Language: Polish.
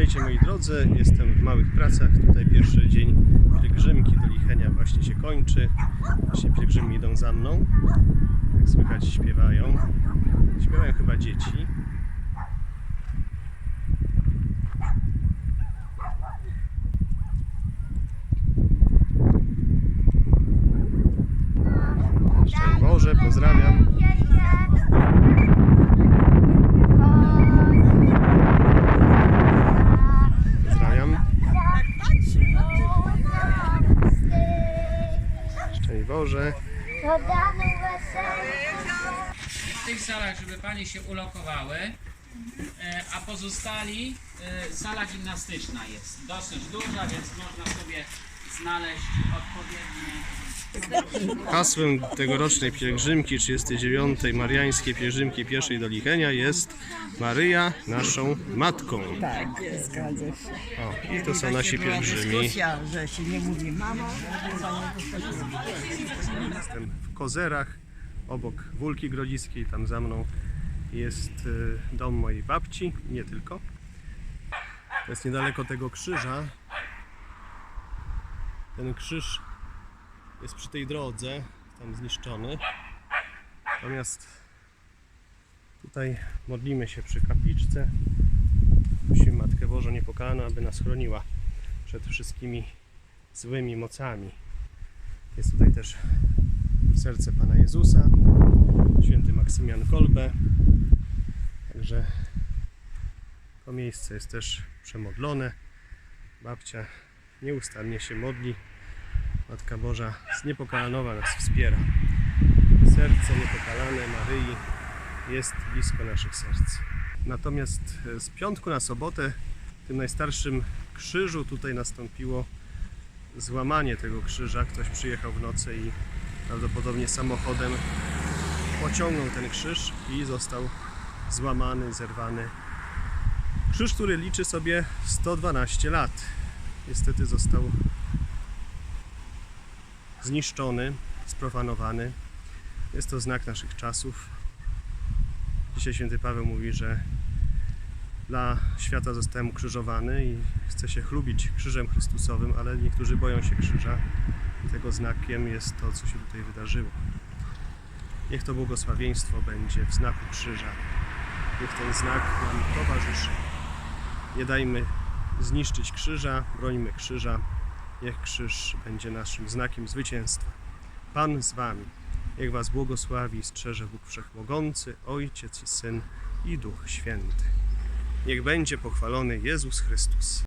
Witajcie moi drodzy, jestem w małych pracach. Tutaj pierwszy dzień pielgrzymki do Lichenia właśnie się kończy. Właśnie pielgrzymi idą za mną. Jak słychać śpiewają. Śpiewają chyba dzieci. Szczęść Boże, pozdrawiam. Boże. w tych salach, żeby panie się ulokowały, e, a pozostali e, sala gimnastyczna jest dosyć duża, więc można sobie znaleźć odpowiednie Hasłem tegorocznej pielgrzymki 39. Mariańskiej Pielgrzymki pierwszej do Lichenia jest Maryja naszą Matką. Tak, zgadza się. O, I to są nasi pielgrzymi. Że się nie mówi mamo, Jestem w Kozerach, obok Wólki Grodzickiej, tam za mną jest y, dom mojej babci, nie tylko. To jest niedaleko tego krzyża. Ten krzyż jest przy tej drodze, tam zniszczony. Natomiast tutaj modlimy się przy kapliczce. Prosimy Matkę Bożą Niepokalaną, aby nas chroniła przed wszystkimi złymi mocami. Jest tutaj też serce Pana Jezusa, święty Maksymian Kolbe. Także to miejsce jest też przemodlone. Babcia nieustannie się modli. Matka Boża z Niepokalanowa nas wspiera. Serce niepokalane Maryi jest blisko naszych serc. Natomiast e, z piątku na sobotę w tym najstarszym krzyżu tutaj nastąpiło złamanie tego krzyża. Ktoś przyjechał w nocy i prawdopodobnie samochodem pociągnął ten krzyż i został złamany, zerwany. Krzyż, który liczy sobie 112 lat. Niestety został zniszczony, sprofanowany. Jest to znak naszych czasów. Dzisiaj święty Paweł mówi, że dla świata zostałem ukrzyżowany i chce się chlubić krzyżem Chrystusowym, ale niektórzy boją się krzyża. I tego znakiem jest to, co się tutaj wydarzyło. Niech to błogosławieństwo będzie w znaku krzyża. Niech ten znak nam towarzyszy. Nie dajmy zniszczyć krzyża, brońmy krzyża. Niech krzyż będzie naszym znakiem zwycięstwa. Pan z Wami. Niech Was błogosławi i strzeże Bóg Wszechmogący, Ojciec i Syn i Duch Święty. Niech będzie pochwalony Jezus Chrystus.